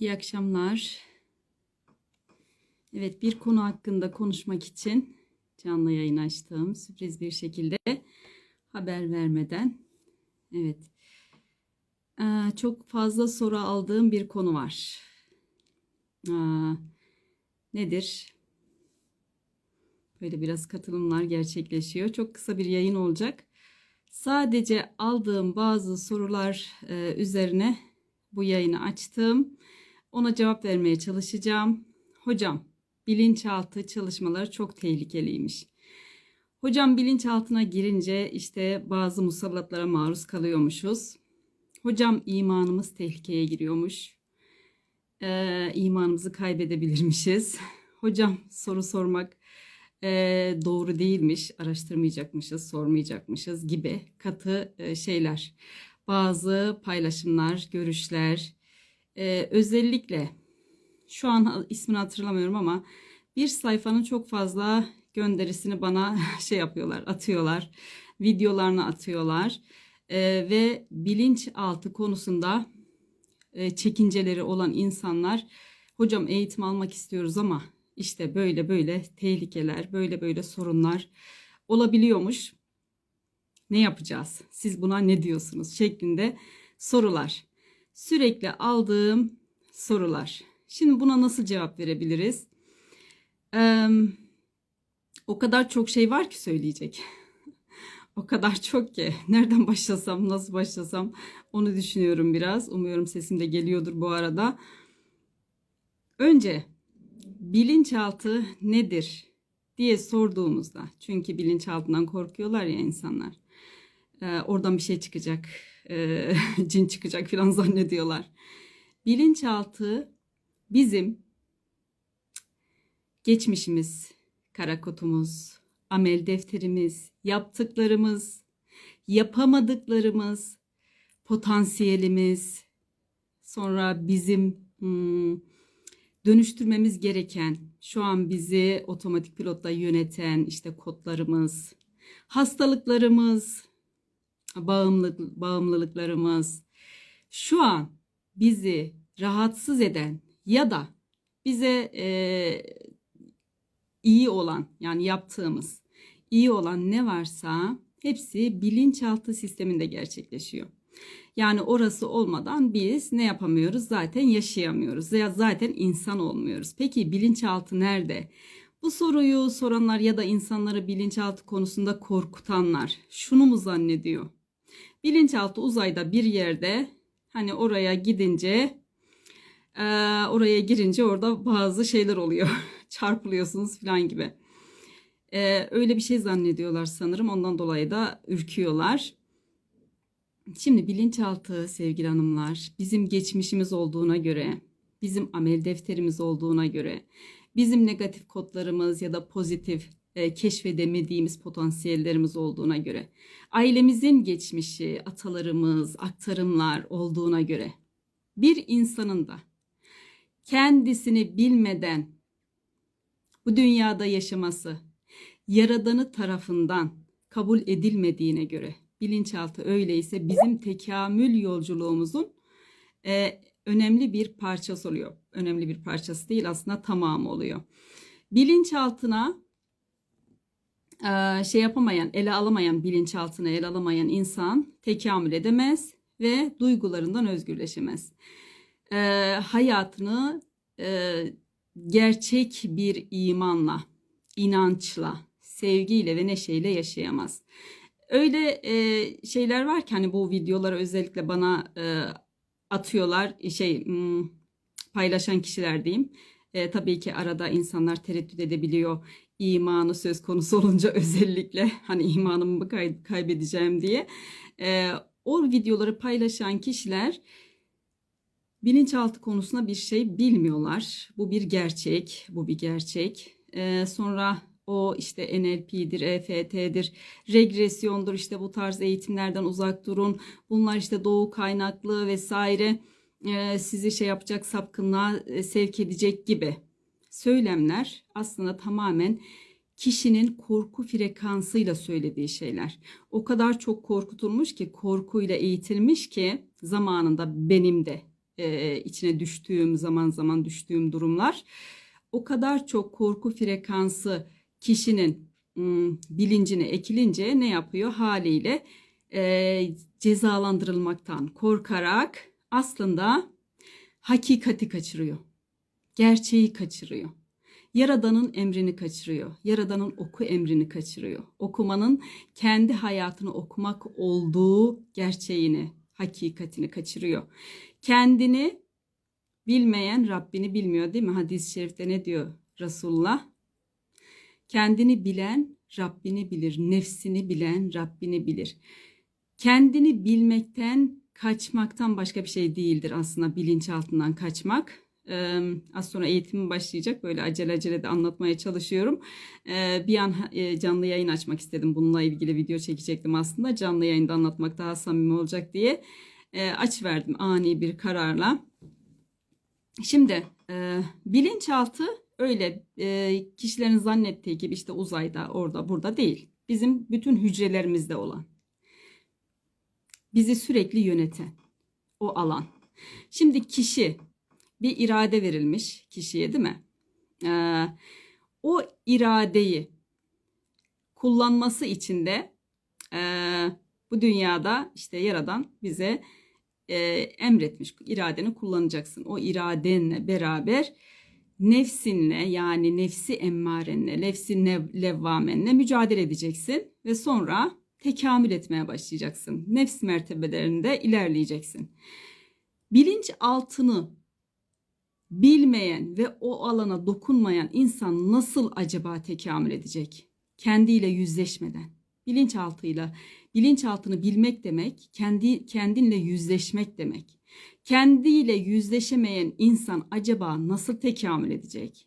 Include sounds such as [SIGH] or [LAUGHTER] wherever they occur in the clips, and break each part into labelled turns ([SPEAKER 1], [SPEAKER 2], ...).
[SPEAKER 1] İyi akşamlar. Evet, bir konu hakkında konuşmak için canlı yayın açtım. Sürpriz bir şekilde haber vermeden. Evet. Ee, çok fazla soru aldığım bir konu var. Aa, nedir? Böyle biraz katılımlar gerçekleşiyor. Çok kısa bir yayın olacak. Sadece aldığım bazı sorular e, üzerine bu yayını açtım. Ona cevap vermeye çalışacağım. Hocam, bilinçaltı çalışmaları çok tehlikeliymiş. Hocam bilinçaltına girince işte bazı musallatlara maruz kalıyormuşuz. Hocam imanımız tehlikeye giriyormuş. Ee, imanımızı kaybedebilirmişiz. [LAUGHS] Hocam soru sormak e, doğru değilmiş, araştırmayacakmışız, sormayacakmışız gibi katı e, şeyler. Bazı paylaşımlar, görüşler, e, özellikle şu an ismini hatırlamıyorum ama bir sayfanın çok fazla gönderisini bana [LAUGHS] şey yapıyorlar, atıyorlar, videolarını atıyorlar E, ve bilinçaltı konusunda e, çekinceleri olan insanlar, hocam eğitim almak istiyoruz ama işte böyle böyle tehlikeler, böyle böyle sorunlar olabiliyormuş. Ne yapacağız? Siz buna ne diyorsunuz? şeklinde sorular. Sürekli aldığım sorular. Şimdi buna nasıl cevap verebiliriz? Ee, o kadar çok şey var ki söyleyecek. [LAUGHS] o kadar çok ki. Nereden başlasam, nasıl başlasam onu düşünüyorum biraz. Umuyorum sesim de geliyordur bu arada. Önce bilinçaltı nedir diye sorduğumuzda çünkü bilinçaltından korkuyorlar ya insanlar. Ee, oradan bir şey çıkacak, e, [LAUGHS] cin çıkacak falan zannediyorlar. Bilinçaltı bizim geçmişimiz, kara kutumuz, amel defterimiz, yaptıklarımız, yapamadıklarımız, potansiyelimiz, sonra bizim hmm, dönüştürmemiz gereken, şu an bizi otomatik pilotla yöneten işte kodlarımız, hastalıklarımız, bağımlılık, bağımlılıklarımız, şu an bizi rahatsız eden ya da bize e, iyi olan yani yaptığımız iyi olan ne varsa hepsi bilinçaltı sisteminde gerçekleşiyor. Yani orası olmadan biz ne yapamıyoruz? Zaten yaşayamıyoruz. Ya zaten insan olmuyoruz. Peki bilinçaltı nerede? Bu soruyu soranlar ya da insanları bilinçaltı konusunda korkutanlar şunu mu zannediyor? Bilinçaltı uzayda bir yerde hani oraya gidince oraya girince orada bazı şeyler oluyor. [LAUGHS] Çarpılıyorsunuz falan gibi. Öyle bir şey zannediyorlar sanırım. Ondan dolayı da ürküyorlar. Şimdi bilinçaltı sevgili hanımlar bizim geçmişimiz olduğuna göre, bizim amel defterimiz olduğuna göre, bizim negatif kodlarımız ya da pozitif e, keşfedemediğimiz potansiyellerimiz olduğuna göre, ailemizin geçmişi, atalarımız, aktarımlar olduğuna göre bir insanın da kendisini bilmeden bu dünyada yaşaması yaradanı tarafından kabul edilmediğine göre bilinçaltı öyleyse bizim tekamül yolculuğumuzun e, önemli bir parçası oluyor. Önemli bir parçası değil aslında tamamı oluyor. Bilinçaltına şey yapamayan, ele alamayan bilinçaltına ele alamayan insan tekamül edemez ve duygularından özgürleşemez. E, hayatını e, gerçek bir imanla, inançla, sevgiyle ve neşeyle yaşayamaz öyle e, şeyler var ki hani bu videoları özellikle bana e, atıyorlar şey hmm, paylaşan kişiler diyeyim. E, tabii ki arada insanlar tereddüt edebiliyor imanı söz konusu olunca [LAUGHS] özellikle hani imanımı mı kay- kaybedeceğim diye. E, o videoları paylaşan kişiler bilinçaltı konusunda bir şey bilmiyorlar. Bu bir gerçek, bu bir gerçek. E, sonra o işte NLP'dir, EFT'dir, regresyondur işte bu tarz eğitimlerden uzak durun. Bunlar işte doğu kaynaklı vesaire e, sizi şey yapacak sapkınlığa sevk edecek gibi söylemler aslında tamamen kişinin korku frekansıyla söylediği şeyler. O kadar çok korkutulmuş ki korkuyla eğitilmiş ki zamanında benim de e, içine düştüğüm zaman zaman düştüğüm durumlar. O kadar çok korku frekansı kişinin ım, bilincine ekilince ne yapıyor haliyle e, cezalandırılmaktan korkarak aslında hakikati kaçırıyor. Gerçeği kaçırıyor. Yaradan'ın emrini kaçırıyor. Yaradan'ın oku emrini kaçırıyor. Okumanın kendi hayatını okumak olduğu gerçeğini, hakikatini kaçırıyor. Kendini bilmeyen Rabbini bilmiyor değil mi? Hadis-i şerifte ne diyor Resulullah? Kendini bilen Rabbini bilir. Nefsini bilen Rabbini bilir. Kendini bilmekten kaçmaktan başka bir şey değildir aslında bilinçaltından kaçmak. Ee, az sonra eğitimim başlayacak. Böyle acele acele de anlatmaya çalışıyorum. Ee, bir an e, canlı yayın açmak istedim. Bununla ilgili video çekecektim aslında. Canlı yayında anlatmak daha samimi olacak diye e, aç verdim ani bir kararla. Şimdi e, bilinçaltı öyle e, kişilerin zannettiği gibi işte uzayda orada burada değil. Bizim bütün hücrelerimizde olan. Bizi sürekli yöneten o alan. Şimdi kişi bir irade verilmiş kişiye değil mi? Ee, o iradeyi kullanması için de e, bu dünyada işte yaradan bize e, emretmiş iradeni kullanacaksın. O iradenle beraber nefsinle yani nefsi emmarenle, nefsi levvamenle mücadele edeceksin ve sonra tekamül etmeye başlayacaksın. Nefs mertebelerinde ilerleyeceksin. Bilinç altını bilmeyen ve o alana dokunmayan insan nasıl acaba tekamül edecek? Kendiyle yüzleşmeden. Bilinçaltıyla, bilinçaltını bilmek demek, kendi kendinle yüzleşmek demek. Kendiyle yüzleşemeyen insan acaba nasıl tekamül edecek?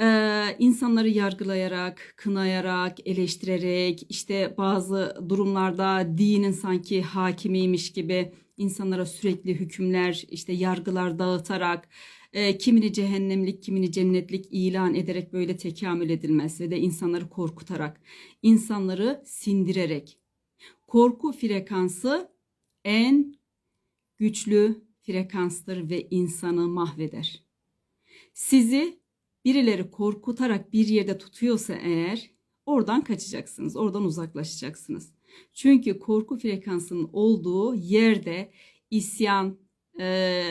[SPEAKER 1] Ee, insanları yargılayarak, kınayarak, eleştirerek, işte bazı durumlarda dinin sanki hakimiymiş gibi insanlara sürekli hükümler, işte yargılar dağıtarak, e, kimini cehennemlik, kimini cennetlik ilan ederek böyle tekamül edilmez ve de insanları korkutarak, insanları sindirerek. Korku frekansı en güçlü frekanstır ve insanı mahveder. Sizi birileri korkutarak bir yerde tutuyorsa eğer oradan kaçacaksınız, oradan uzaklaşacaksınız. Çünkü korku frekansının olduğu yerde isyan, e,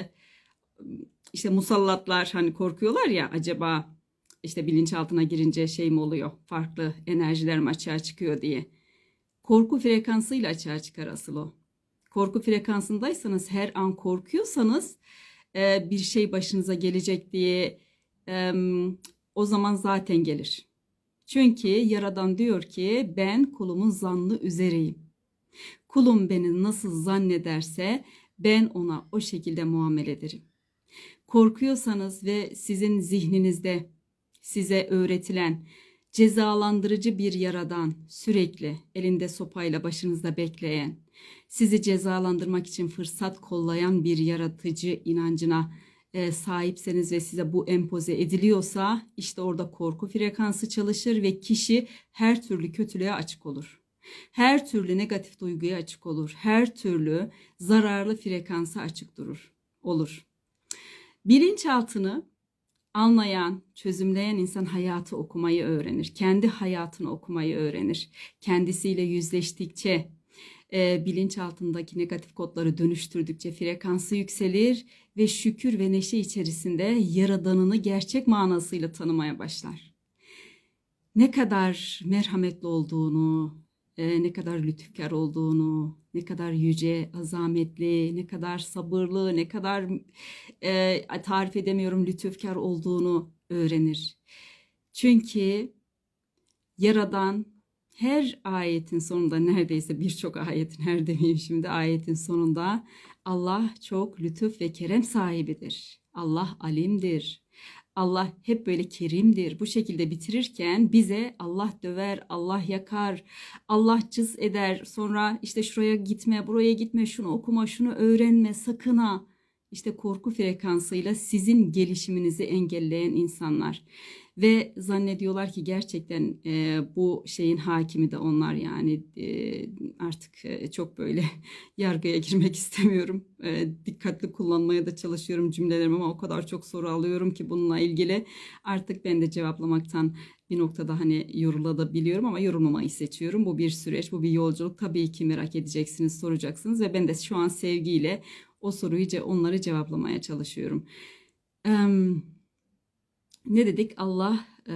[SPEAKER 1] işte musallatlar hani korkuyorlar ya acaba işte bilinçaltına girince şey mi oluyor, farklı enerjiler mi açığa çıkıyor diye. Korku frekansıyla açığa çıkar asıl o. Korku frekansındaysanız her an korkuyorsanız e, bir şey başınıza gelecek diye o zaman zaten gelir. Çünkü Yaradan diyor ki ben kulumun zannı üzereyim. Kulum beni nasıl zannederse ben ona o şekilde muamele ederim. Korkuyorsanız ve sizin zihninizde size öğretilen cezalandırıcı bir yaradan sürekli elinde sopayla başınızda bekleyen, sizi cezalandırmak için fırsat kollayan bir yaratıcı inancına e, sahipseniz ve size bu empoze ediliyorsa işte orada korku frekansı çalışır ve kişi her türlü kötülüğe açık olur. Her türlü negatif duyguya açık olur. Her türlü zararlı frekansa açık durur. Olur. Bilinçaltını anlayan, çözümleyen insan hayatı okumayı öğrenir. Kendi hayatını okumayı öğrenir. Kendisiyle yüzleştikçe, e, bilinçaltındaki negatif kodları dönüştürdükçe frekansı yükselir ve şükür ve neşe içerisinde yaradanını gerçek manasıyla tanımaya başlar. Ne kadar merhametli olduğunu, e, ne kadar lütufkar olduğunu, ne kadar yüce, azametli, ne kadar sabırlı, ne kadar e, tarif edemiyorum lütufkar olduğunu öğrenir. Çünkü Yaradan her ayetin sonunda neredeyse birçok ayetin her demeyeyim şimdi ayetin sonunda Allah çok lütuf ve kerem sahibidir. Allah alimdir. Allah hep böyle kerimdir. Bu şekilde bitirirken bize Allah döver, Allah yakar, Allah cız eder. Sonra işte şuraya gitme, buraya gitme, şunu okuma, şunu öğrenme, sakın ha. İşte korku frekansıyla sizin gelişiminizi engelleyen insanlar. Ve zannediyorlar ki gerçekten e, bu şeyin hakimi de onlar yani e, artık e, çok böyle [LAUGHS] yargıya girmek istemiyorum. E, dikkatli kullanmaya da çalışıyorum cümlelerimi ama o kadar çok soru alıyorum ki bununla ilgili artık ben de cevaplamaktan bir noktada hani yorulabiliyorum ama yorulmamayı seçiyorum. Bu bir süreç, bu bir yolculuk. Tabii ki merak edeceksiniz, soracaksınız ve ben de şu an sevgiyle o soruyu onları cevaplamaya çalışıyorum. Em, ne dedik? Allah e,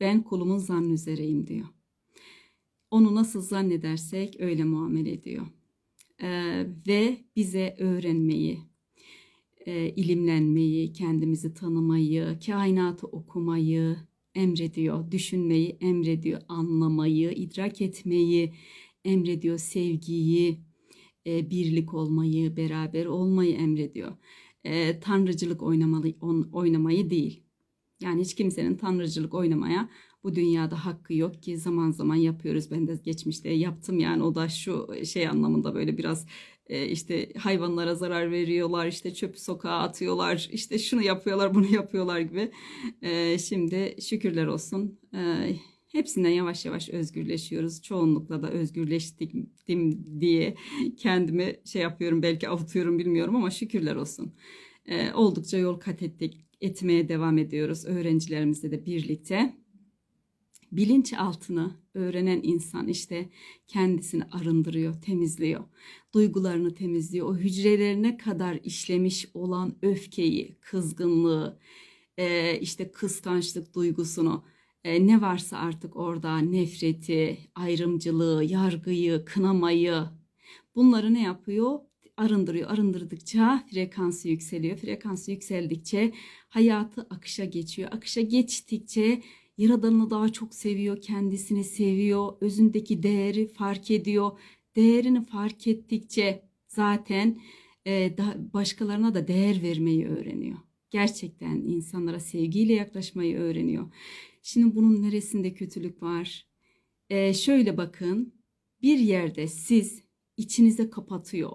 [SPEAKER 1] ben kulumun zannı üzereyim diyor. Onu nasıl zannedersek öyle muamele ediyor. E, ve bize öğrenmeyi, e, ilimlenmeyi, kendimizi tanımayı, kainatı okumayı emrediyor, düşünmeyi emrediyor, anlamayı, idrak etmeyi emrediyor, sevgiyi, e, birlik olmayı, beraber olmayı emrediyor. E, tanrıcılık oynamalı, on- oynamayı değil. Yani hiç kimsenin tanrıcılık oynamaya bu dünyada hakkı yok ki zaman zaman yapıyoruz. Ben de geçmişte yaptım yani o da şu şey anlamında böyle biraz e, işte hayvanlara zarar veriyorlar, işte çöpü sokağa atıyorlar, işte şunu yapıyorlar, bunu yapıyorlar gibi. E, şimdi şükürler olsun. E, hepsinden yavaş yavaş özgürleşiyoruz. Çoğunlukla da özgürleştim diye kendimi şey yapıyorum, belki avutuyorum bilmiyorum ama şükürler olsun. E, oldukça yol kat ettik, etmeye devam ediyoruz öğrencilerimizle de birlikte. Bilinçaltını öğrenen insan işte kendisini arındırıyor, temizliyor. Duygularını temizliyor. O hücrelerine kadar işlemiş olan öfkeyi, kızgınlığı, e, işte kıskançlık duygusunu, e, ne varsa artık orada nefreti, ayrımcılığı, yargıyı, kınamayı bunları ne yapıyor? Arındırıyor. Arındırdıkça frekansı yükseliyor. Frekansı yükseldikçe hayatı akışa geçiyor. Akışa geçtikçe Yaradanını daha çok seviyor, kendisini seviyor, özündeki değeri fark ediyor. Değerini fark ettikçe zaten e, da, başkalarına da değer vermeyi öğreniyor. Gerçekten insanlara sevgiyle yaklaşmayı öğreniyor. Şimdi bunun neresinde kötülük var? E, şöyle bakın, bir yerde siz içinize kapatıyor.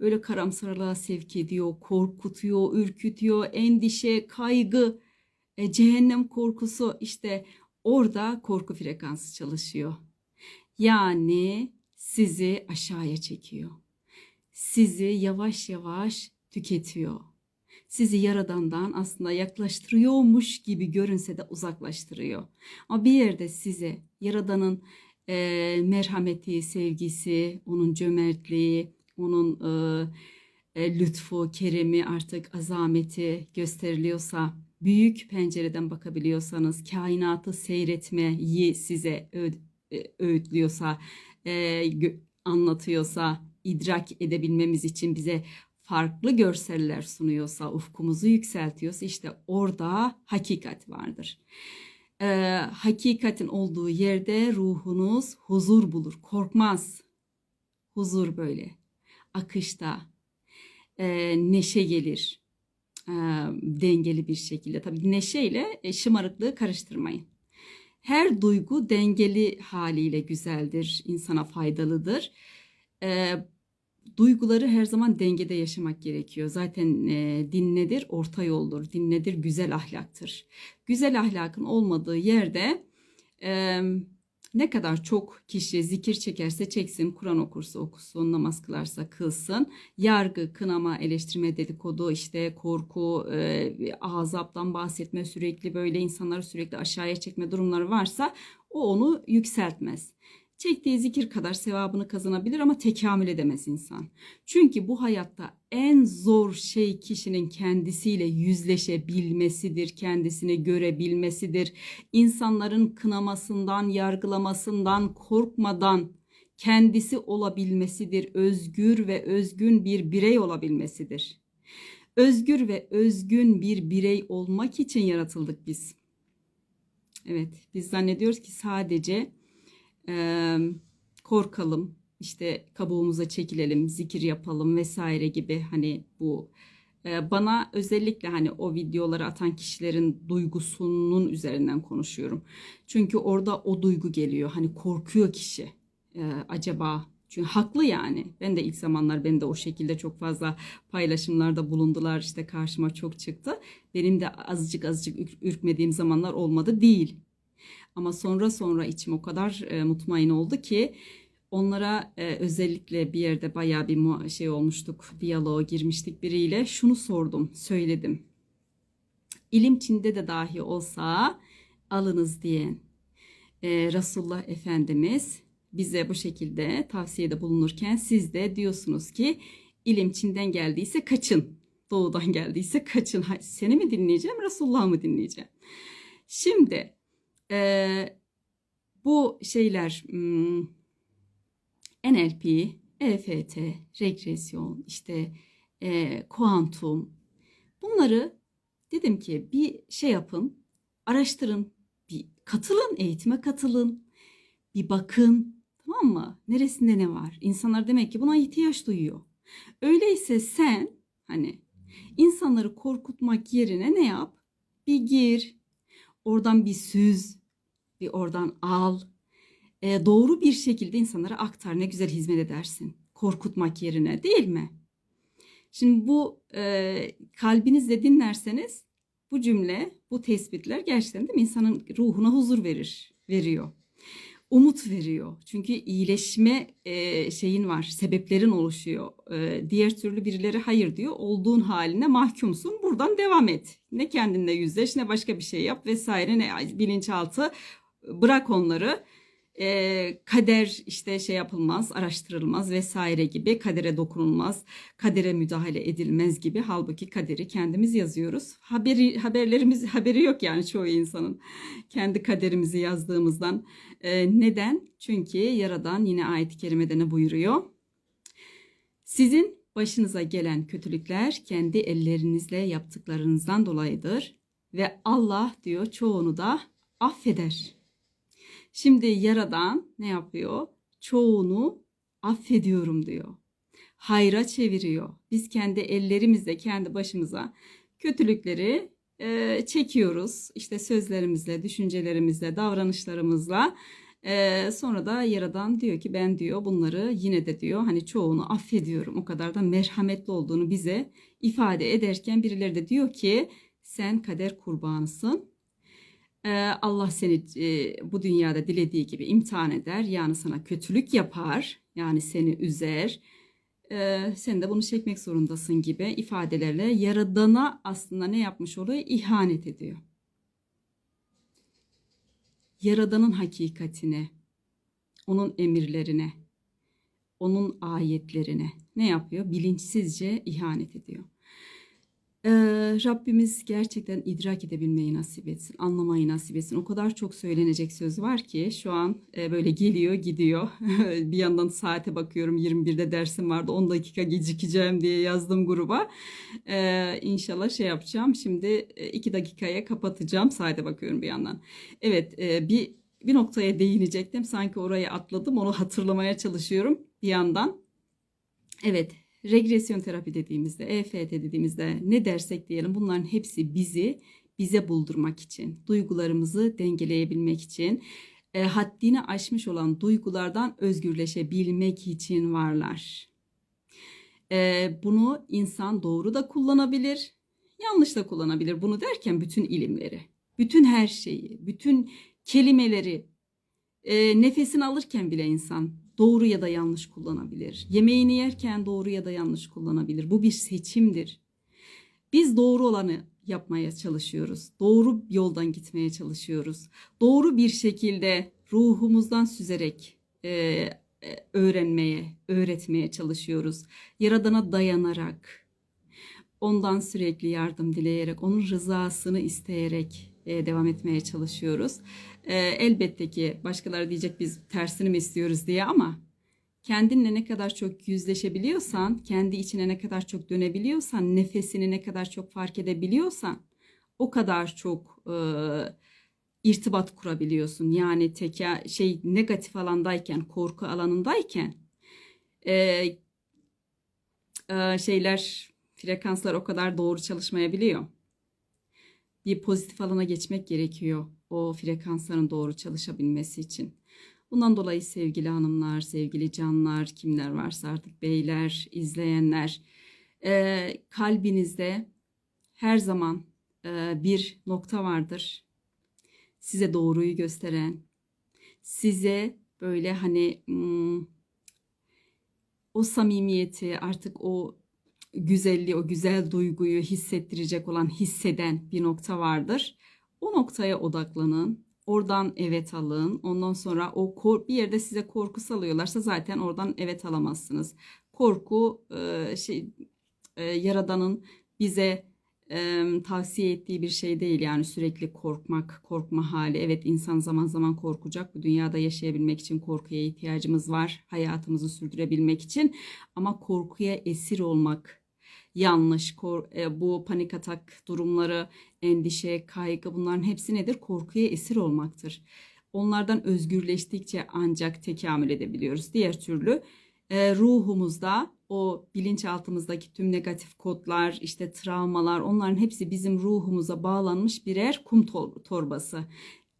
[SPEAKER 1] Böyle karamsarlığa sevk ediyor, korkutuyor, ürkütüyor, endişe, kaygı e, cehennem korkusu işte orada korku frekansı çalışıyor. Yani sizi aşağıya çekiyor. Sizi yavaş yavaş tüketiyor. Sizi yaradandan aslında yaklaştırıyormuş gibi görünse de uzaklaştırıyor. Ama bir yerde size yaradanın e, merhameti, sevgisi, onun cömertliği, onun e, e, lütfu, keremi artık azameti gösteriliyorsa büyük pencereden bakabiliyorsanız, kainatı seyretmeyi size öğ- e, öğütlüyorsa, e, anlatıyorsa, idrak edebilmemiz için bize farklı görseller sunuyorsa, ufkumuzu yükseltiyorsa işte orada hakikat vardır. E, hakikatin olduğu yerde ruhunuz huzur bulur, korkmaz. Huzur böyle, akışta, e, neşe gelir e, dengeli bir şekilde. Tabii neşeyle e, şımarıklığı karıştırmayın. Her duygu dengeli haliyle güzeldir, insana faydalıdır. E, duyguları her zaman dengede yaşamak gerekiyor. Zaten e, din nedir? Orta yoldur. Din nedir? Güzel ahlaktır. Güzel ahlakın olmadığı yerde e, ne kadar çok kişi zikir çekerse çeksin, Kur'an okursa okusun, namaz kılarsa kılsın. Yargı, kınama, eleştirme, dedikodu, işte korku, e, azaptan bahsetme, sürekli böyle insanları sürekli aşağıya çekme durumları varsa o onu yükseltmez. Çektiği zikir kadar sevabını kazanabilir ama tekamül edemez insan. Çünkü bu hayatta en zor şey kişinin kendisiyle yüzleşebilmesidir, kendisini görebilmesidir. İnsanların kınamasından, yargılamasından korkmadan kendisi olabilmesidir. Özgür ve özgün bir birey olabilmesidir. Özgür ve özgün bir birey olmak için yaratıldık biz. Evet, biz zannediyoruz ki sadece e, korkalım, işte kabuğumuza çekilelim, zikir yapalım vesaire gibi hani bu e, bana özellikle hani o videoları atan kişilerin duygusunun üzerinden konuşuyorum. Çünkü orada o duygu geliyor. Hani korkuyor kişi. E, acaba Çünkü haklı yani. Ben de ilk zamanlar ben de o şekilde çok fazla paylaşımlarda bulundular. İşte karşıma çok çıktı. Benim de azıcık azıcık ür- ürkmediğim zamanlar olmadı değil. Ama sonra sonra içim o kadar e, mutmain oldu ki onlara e, özellikle bir yerde bayağı bir şey olmuştuk. Diyaloğa girmiştik biriyle. Şunu sordum, söyledim. İlim Çin'de de dahi olsa alınız diyen e, Resulullah Efendimiz bize bu şekilde tavsiyede bulunurken siz de diyorsunuz ki ilim Çin'den geldiyse kaçın. Doğudan geldiyse kaçın. Seni mi dinleyeceğim, Resulullah'ı mı dinleyeceğim? Şimdi e, bu şeyler NLP, EFT, regresyon, işte e, kuantum bunları dedim ki bir şey yapın, araştırın, bir katılın, eğitime katılın, bir bakın, tamam mı? Neresinde ne var? İnsanlar demek ki buna ihtiyaç duyuyor. Öyleyse sen hani insanları korkutmak yerine ne yap? Bir gir, oradan bir süz, bir oradan al. E, doğru bir şekilde insanlara aktar. Ne güzel hizmet edersin. Korkutmak yerine değil mi? Şimdi bu e, kalbinizle dinlerseniz bu cümle, bu tespitler gerçekten değil mi? insanın ruhuna huzur verir, veriyor. Umut veriyor. Çünkü iyileşme e, şeyin var, sebeplerin oluşuyor. E, diğer türlü birileri hayır diyor. Olduğun haline mahkumsun. Buradan devam et. Ne kendinle yüzleş, ne başka bir şey yap vesaire. Ne bilinçaltı bırak onları. E, kader işte şey yapılmaz, araştırılmaz vesaire gibi kadere dokunulmaz, kadere müdahale edilmez gibi. Halbuki kaderi kendimiz yazıyoruz. Haberi haberlerimiz [LAUGHS] haberi yok yani çoğu insanın kendi kaderimizi yazdığımızdan. E, neden? Çünkü Yaradan yine ayet-i kerimede ne buyuruyor? Sizin başınıza gelen kötülükler kendi ellerinizle yaptıklarınızdan dolayıdır ve Allah diyor çoğunu da affeder. Şimdi Yaradan ne yapıyor? Çoğunu affediyorum diyor. Hayra çeviriyor. Biz kendi ellerimizle, kendi başımıza kötülükleri e, çekiyoruz. İşte sözlerimizle, düşüncelerimizle, davranışlarımızla. E, sonra da Yaradan diyor ki ben diyor bunları yine de diyor hani çoğunu affediyorum. O kadar da merhametli olduğunu bize ifade ederken birileri de diyor ki sen kader kurbanısın. Allah seni bu dünyada dilediği gibi imtihan eder. Yani sana kötülük yapar. Yani seni üzer. Sen de bunu çekmek zorundasın gibi ifadelerle Yaradan'a aslında ne yapmış oluyor? İhanet ediyor. Yaradan'ın hakikatine, onun emirlerine, onun ayetlerine ne yapıyor? Bilinçsizce ihanet ediyor. Ee, Rabbimiz gerçekten idrak edebilmeyi nasip etsin, anlamayı nasip etsin. O kadar çok söylenecek söz var ki şu an e, böyle geliyor gidiyor. [LAUGHS] bir yandan saate bakıyorum 21'de dersim vardı 10 dakika gecikeceğim diye yazdım gruba. Ee, inşallah şey yapacağım. Şimdi 2 dakikaya kapatacağım. Saate bakıyorum bir yandan. Evet e, bir bir noktaya değinecektim. Sanki orayı atladım. Onu hatırlamaya çalışıyorum bir yandan. Evet, regresyon terapi dediğimizde, EFT dediğimizde ne dersek diyelim bunların hepsi bizi bize buldurmak için, duygularımızı dengeleyebilmek için, e, haddini aşmış olan duygulardan özgürleşebilmek için varlar. E, bunu insan doğru da kullanabilir, yanlış da kullanabilir. Bunu derken bütün ilimleri, bütün her şeyi, bütün kelimeleri, e, nefesini alırken bile insan doğru ya da yanlış kullanabilir. Yemeğini yerken doğru ya da yanlış kullanabilir. Bu bir seçimdir. Biz doğru olanı yapmaya çalışıyoruz. Doğru yoldan gitmeye çalışıyoruz. Doğru bir şekilde ruhumuzdan süzerek e, öğrenmeye, öğretmeye çalışıyoruz. Yaradana dayanarak, ondan sürekli yardım dileyerek, onun rızasını isteyerek e, devam etmeye çalışıyoruz. E, elbette ki başkaları diyecek biz tersini mi istiyoruz diye ama kendinle ne kadar çok yüzleşebiliyorsan, kendi içine ne kadar çok dönebiliyorsan, nefesini ne kadar çok fark edebiliyorsan o kadar çok e, irtibat kurabiliyorsun. Yani teka şey negatif alandayken, korku alanındayken e, e, şeyler frekanslar o kadar doğru çalışmayabiliyor. Bir pozitif alana geçmek gerekiyor o frekansların doğru çalışabilmesi için. Bundan dolayı sevgili hanımlar, sevgili canlar, kimler varsa artık beyler, izleyenler, e, kalbinizde her zaman e, bir nokta vardır. Size doğruyu gösteren, size böyle hani hmm, o samimiyeti artık o güzelliği, o güzel duyguyu hissettirecek olan hisseden bir nokta vardır. O noktaya odaklanın. Oradan evet alın. Ondan sonra o kor bir yerde size korku salıyorlarsa zaten oradan evet alamazsınız. Korku e, şey e, yaradanın bize e, tavsiye ettiği bir şey değil yani sürekli korkmak, korkma hali. Evet insan zaman zaman korkacak. Bu dünyada yaşayabilmek için korkuya ihtiyacımız var. Hayatımızı sürdürebilmek için. Ama korkuya esir olmak yanlış. E, bu panik atak durumları, endişe, kaygı bunların hepsi nedir? Korkuya esir olmaktır. Onlardan özgürleştikçe ancak tekamül edebiliyoruz. Diğer türlü e, ruhumuzda o bilinçaltımızdaki tüm negatif kodlar, işte travmalar, onların hepsi bizim ruhumuza bağlanmış birer kum tor- torbası.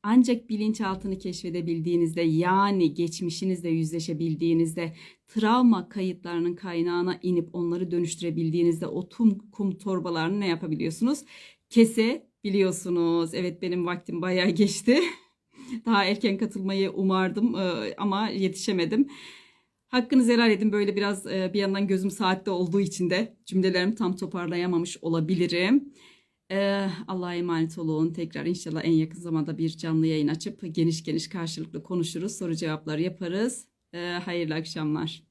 [SPEAKER 1] Ancak bilinçaltını keşfedebildiğinizde yani geçmişinizle yüzleşebildiğinizde travma kayıtlarının kaynağına inip onları dönüştürebildiğinizde o tüm kum torbalarını ne yapabiliyorsunuz? Kesebiliyorsunuz. Evet benim vaktim bayağı geçti. [LAUGHS] Daha erken katılmayı umardım e, ama yetişemedim. Hakkınızı helal edin. Böyle biraz e, bir yandan gözüm saatte olduğu için de cümlelerimi tam toparlayamamış olabilirim. Ee, Allah'a emanet olun. Tekrar inşallah en yakın zamanda bir canlı yayın açıp geniş geniş karşılıklı konuşuruz. Soru cevapları yaparız. Ee, hayırlı akşamlar.